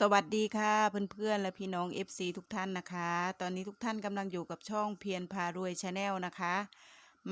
สวัสดีค่ะเพื่อนๆและพี่น้อง FC ทุกท่านนะคะ ตอนนี้ทุกท่านกำลังอยู่กับช่องเพียรพารวยชาแนลนะคะ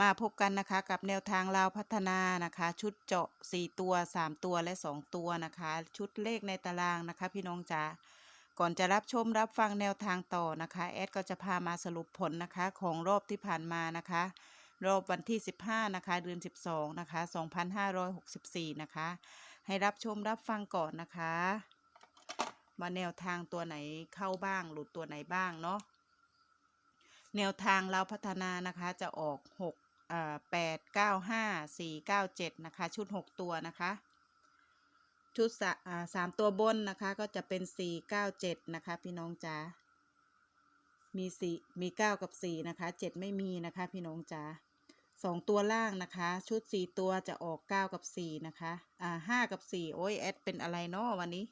มาพบกันนะคะกับแนวทางลาวพัฒนานะคะ ชุดเจาะ 4 ตัว 3 ตัวและ 2 ตัวนะคะ ชุดเลขในตารางนะคะ พี่น้องจ๋าก่อนจะรับชมรับฟังแนวทางต่อนะคะแอดก็จะพามาสรุปผลนะคะของรอบที่ผ่านมานะคะ รอบวันที่ 15 นะคะ เดือน 12 นะคะ 2564 นะคะ ให้รับชมรับฟังก่อนนะคะ ว่าแนวทางตัวไหนเข้าบ้าง หลุดตัวไหนบ้างเนาะแนวทางเราพัฒนานะคะจะออก6อ่า8 9 5 4 9 7นะคะชุด 6 ตัวนะคะชุดสอ่าสามตัวบนนะคะก็จะเป็น 4 9 7นะคะพี่น้องจ๋ามีสี่มีเก้ากับสี่นะคะเจ็ดไม่มีนะคะพี่น้องจ๋าสองตัวล่างนะคะ ชุดสี่ตัวจะออกเก้ากับสี่นะคะอ่าห้ากับสี่โอ้ยแอดเป็นอะไรเนาะวันนี้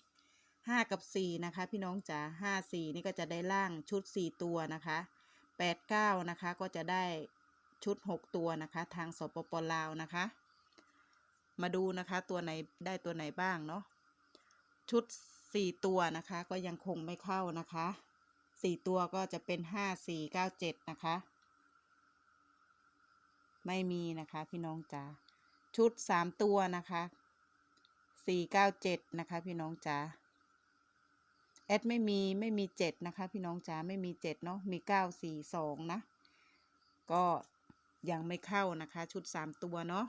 ห้ากับสี่นะคะ พี่น้องจ๋าห้าสี่นี่ก็จะได้ล่างชุดสี่ตัวนะคะแปดเก้านะคะก็จะได้ชุดหกตัวนะคะ ทางสปปลาวนะคะ มาดูนะคะตัวไหนได้ตัวไหนบ้างเนาะชุดสี่ตัวนะคะ ก็ยังคงไม่เข้านะคะสี่ตัวก็จะเป็นห้าสี่เก้าเจ็ดนะคะ ไม่มีนะคะพี่น้องจ๋าชุดสามตัวนะคะสี่เก้าเจ็ดนะคะ พี่น้องจ๋า แอดไม่มีไม่มีเจ็ดนะคะ พี่น้องจ๋าไม่มีเจ็ดเนาะมีเก้าสี่สองนะ ก็ยังไม่เข้านะคะ ชุดสามตัวเนาะ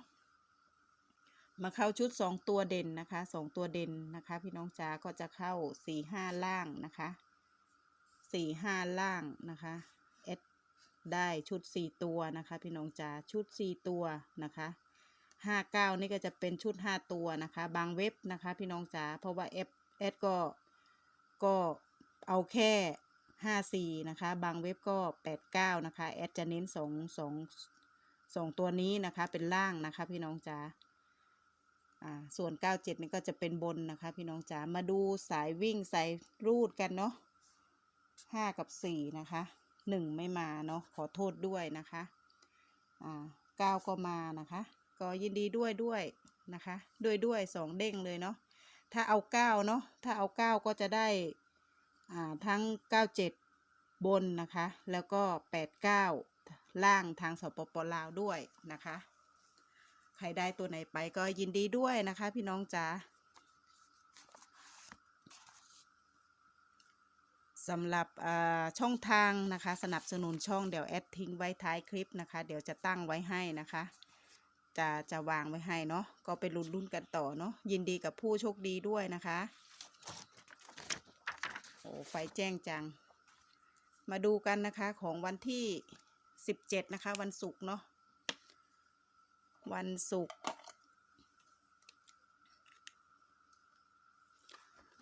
มาเข้าชุดสองตัวเด่นนะคะสองตัวเด่นนะคะ พี่น้องจ๋าก็จะเข้าสี่ห้าล่างนะคะสี่ห้าล่างนะคะเอดได้ชุดสี่ตัวนะคะ พี่น้องจ๋าชุดสี่ตัวนะคะห้าเก้านี่ก็จะเป็นชุดห้าตัวนะคะ บางเว็บนะคะ พี่น้องจ๋าเพราะว่าเอฟเอดก็ ก็เอาแค่ห้าสี่นะคะ บางเว็บก็แปดเก้านะคะ แอดจะเน้นสองสองสองตัวนี้นะคะ เป็นล่างนะคะพี่น้องจ๋าอ่าส่วน 97 นี่ก็จะเป็นบนนะคะ พี่น้องจ๋า มาดูสายวิ่งสายรูดกันเนาะ5กับ 4 นะคะ 1 ไม่มาเนาะ ขอโทษด้วยนะคะ อ่า9ก็มานะคะ ก็ยินดีด้วยด้วยนะคะ ด้วยด้วย 2 เด้งเลยเนาะ ถ้าเอา9เนาะถ้าเอา9ก็จะได้อ่าทั้ง97บนนะคะ แล้วก็89ล่างทางสปปลาวด้วยนะคะ ใครได้ตัวไหนไปก็ยินดีด้วยนะคะ พี่น้องจ๋าสำหรับช่องทางนะคะ สนับสนุนช่องเดี๋ยวแอดทิ้งไว้ท้ายคลิปนะคะ เดี๋ยวจะตั้งไว้ให้นะคะ จะจะวางไว้ให้เนาะก็ไปลุ้นลุ้นกันต่อเนาะยินดีกับผู้โชคดีด้วยนะคะ โอ้ไฟแจ้งจัง มาดูกันนะคะของวันที่17นะคะ วันศุกร์เนาะวันศุกร์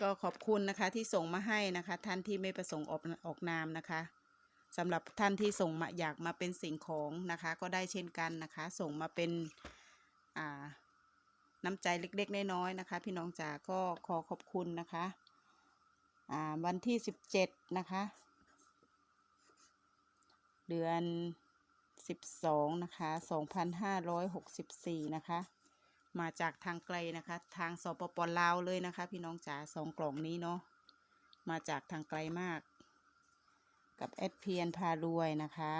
ก็ขอบคุณนะคะที่ส่งมาให้นะคะ ท่านที่ไม่ประสงค์ออกออกนามนะคะ สำหรับท่านที่ส่งมาอยากมาเป็นสิ่งของนะคะ ก็ได้เช่นกันนะคะ ส่งมาเป็นน้ำใจเล็กๆน้อยๆนะคะ พี่น้องจ๋าก็ขอขอบคุณนะคะวันที่17นะคะ เดือน12นะคะ2564นะคะ มาจากทางไกลนะคะ ทางสปปลาวเลยนะคะ พี่น้องจ๋าสองกล่องนี้เนาะมาจากทางไกลมาก กับแอดเพียนพารวยนะคะ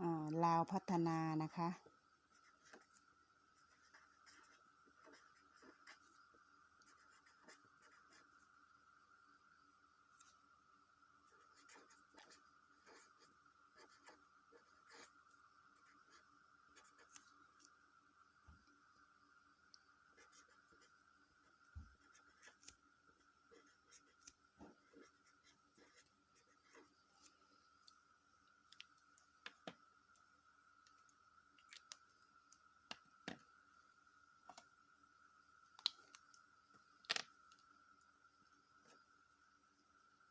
อ่าลาวพัฒนานะคะ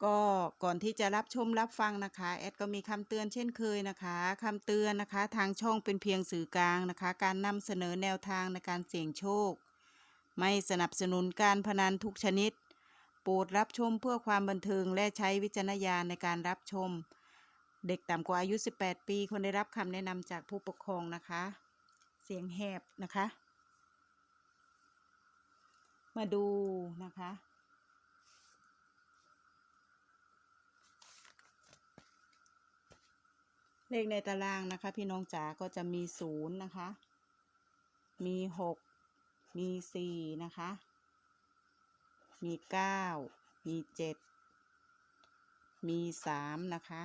ก็ก่อนที่จะรับชมรับฟังนะคะแอดก็มีคำเตือนเช่นเคยนะคะคำเตือนนะคะ ทางช่องเป็นเพียงสื่อกลางนะคะ การนำเสนอแนวทางในการเสี่ยงโชค ไม่สนับสนุนการพนันทุกชนิด โปรดรับชมเพื่อความบันเทิงและใช้วิจารณญาณในการรับชม เด็กต่ำกว่าอายุ 18 ปีควรได้รับคำแนะนำจากผู้ปกครองนะคะ เสียงแหบนะคะ มาดูนะคะ เลขในตารางนะคะ พี่น้องจ๋าก็จะมีศูนย์นะคะ มีหกมีสี่นะคะ มีเก้ามีเจ็ดมีสามนะคะ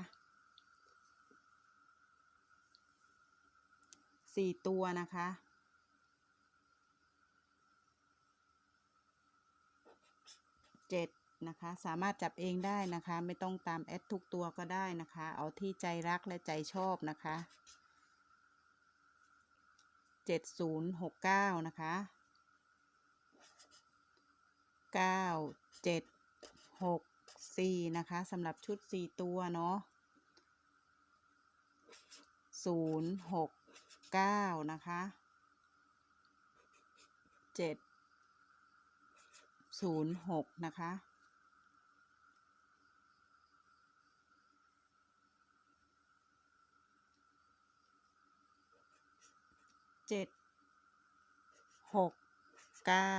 สี่ตัวนะคะเจ็ด นะคะ สามารถจับเองได้นะคะ ไม่ต้องตามแอดทุกตัวก็ได้นะคะ เอาที่ใจรักและใจชอบนะคะเจ็ดศูนย์หกเก้านะคะเก้าเจ็ดหกสี่นะคะสำหรับชุดสี่ตัวเนาะศูนย์หกเก้านะคะเจ็ดศูนย์หกนะคะ เจ็ดหกเก้า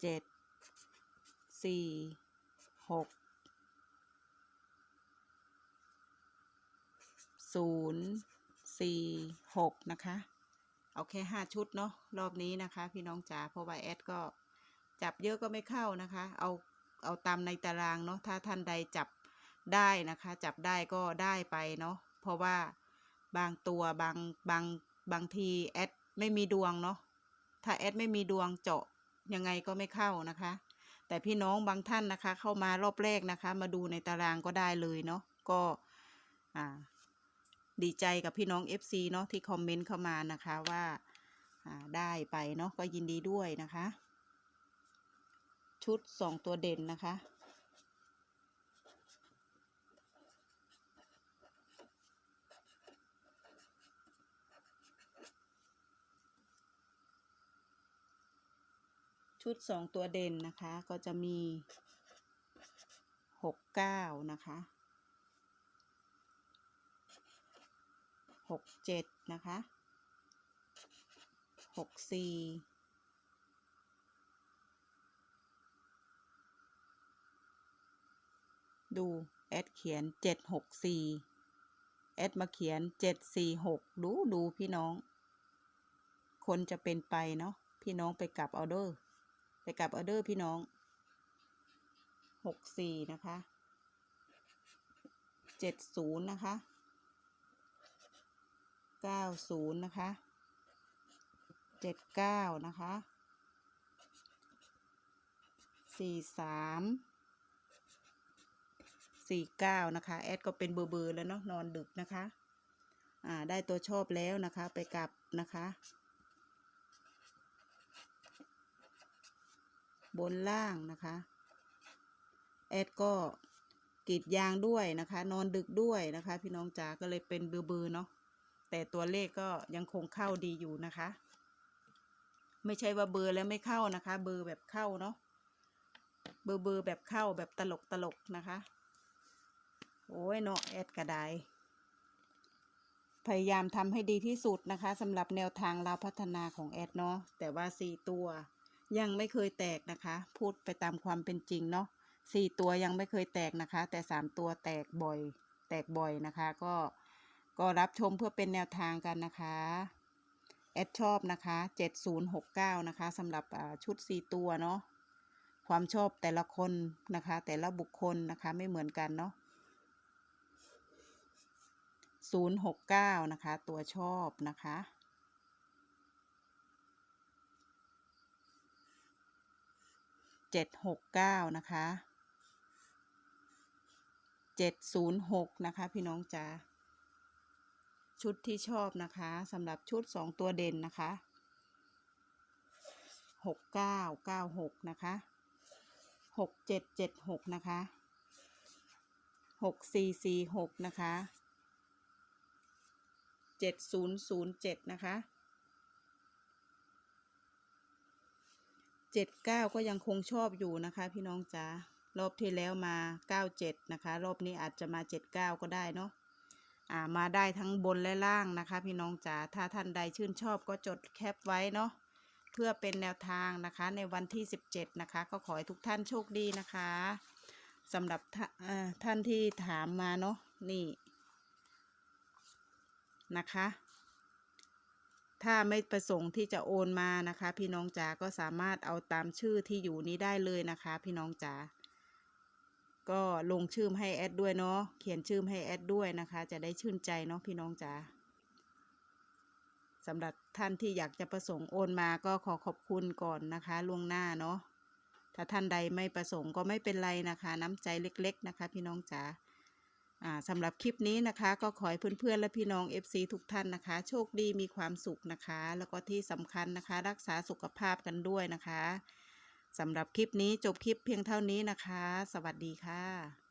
เจ็ดสี่หกศูนย์สี่หกนะคะ เอาแค่ห้าชุดเนาะรอบนี้นะคะ พี่น้องจ๋าเพราะว่าแอดก็จับเยอะก็ไม่เข้านะคะ เอาเอาตามในตารางเนาะถ้าท่านใดจับได้นะคะ จับได้ก็ได้ไปเนาะเพราะว่า บางตัวบางบางบางทีแอดไม่มีดวงเนาะถ้าแอดไม่มีดวงเจาะยังไงก็ไม่เข้านะคะ แต่พี่น้องบางท่านนะคะ เข้ามารอบแรกนะคะ มาดูในตารางก็ได้เลยเนาะก็อ่าดีใจกับพี่น้อง FC เนาะที่คอมเมนต์เข้ามานะคะว่าอ่าได้ไปเนาะก็ยินดีด้วยนะคะ ชุดสองตัวเด่นนะคะ ชุดสองตัวเด่นนะคะ ก็จะมีหกเก้านะคะหกเจ็ดนะคะหกสี่ดู แอดเขียนเจ็ดหกสี่แอดมาเขียนเจ็ดสี่หกดูดูพี่น้อง คนจะเป็นไปเนาะพี่น้องไปกลับออเดอร์ ไปกับออเดอร์พี่น้องหกสี่นะคะเจ็ดศูนย์นะคะเก้าศูนย์นะคะเจ็ดเก้านะคะสี่สามสี่เก้านะคะ แอดก็เป็นเบอร์เบอร์แล้วเนาะนอนดึกนะคะ อ่า ได้ตัวชอบแล้วนะคะ ไปกลับนะคะ บนล่างนะคะ แอดก็กรีดยางด้วยนะคะ นอนดึกด้วยนะคะ พี่น้องจ๋าก็เลยเป็นเบอร์เบอเนาะแต่ตัวเลขก็ยังคงเข้าดีอยู่นะคะ ไม่ใช่ว่าเบอร์แล้วไม่เข้านะคะ เบอร์แบบเข้าเนาะเบอร์เบอร์แบบเข้าแบบตลกตลกนะคะ โอ้ยเนาะแอดกระไดพยายามทำให้ดีที่สุดนะคะสำหรับแนวทางเราพัฒนาของแอดเนาะแต่ว่าสี่ตัว ยังไม่เคยแตกนะคะ พูดไปตามความเป็นจริงเนาะสี่ตัวยังไม่เคยแตกนะคะ แต่สามตัวแตกบ่อย แตกบ่อยนะคะ ก็ก็รับชมเพื่อเป็นแนวทางกันนะคะแอดชอบนะคะ7069นะคะสำหรับชุด4ตัวเนาะความชอบแต่ละคนนะคะ แต่ละบุคคลนะคะไม่เหมือนกันเนาะ069 นะคะ ตัวชอบนะคะ 769นะคะ706นะคะ พี่น้องจ๋าชุดที่ชอบนะคะสำหรับชุดสองตัวเด่นนะคะหกเก้าเก้าหกนะคะหกเจ็ดเจ็ดหกนะคะหกสี่สี่หกนะคะเจ็ดศูนย์ศูนย์เจ็ดนะคะ เจ็ดเก้าก็ยังคงชอบอยู่นะคะ พี่น้องจ๋ารอบที่แล้วมาเก้าเจ็ดนะคะ รอบนี้อาจจะมาเจ็ดเก้าก็ได้เนาะอ่ามาได้ทั้งบนและล่างนะคะ พี่น้องจ๋าถ้าท่านใดชื่นชอบก็จดแคปไว้เนาะเพื่อเป็นแนวทางนะคะในวันที่สิบเจ็ดนะคะ ก็ขอให้ทุกท่านโชคดีนะคะสำหรับทท่านที่ถามมาเนาะนี่นะคะ ถ้าไม่ประสงค์ที่จะโอนมานะคะ พี่น้องจ๋าก็สามารถเอาตามชื่อที่อยู่นี้ได้เลยนะคะ พี่น้องจ๋าก็ลงชื่อให้แอดด้วยเนาะเขียนชื่อให้แอดด้วยนะคะ จะได้ชื่นใจเนาะพี่น้องจ๋าสำหรับท่านที่อยากจะประสงค์โอนมาก็ขอขอบคุณก่อนนะคะล่วงหน้าเนาะถ้าท่านใดไม่ประสงค์ก็ไม่เป็นไรนะคะ น้ำใจเล็ก ๆ นะคะ พี่น้องจ๋าอ่า สำหรับคลิปนี้นะคะก็ขอให้เพื่อนๆและพี่น้อง FC ทุกท่านนะคะ โชคดีมีความสุขนะคะ แล้วก็ที่สำคัญนะคะ รักษาสุขภาพกันด้วยนะคะสำหรับคลิปนี้จบคลิปเพียงเท่านี้นะคะ สวัสดีค่ะ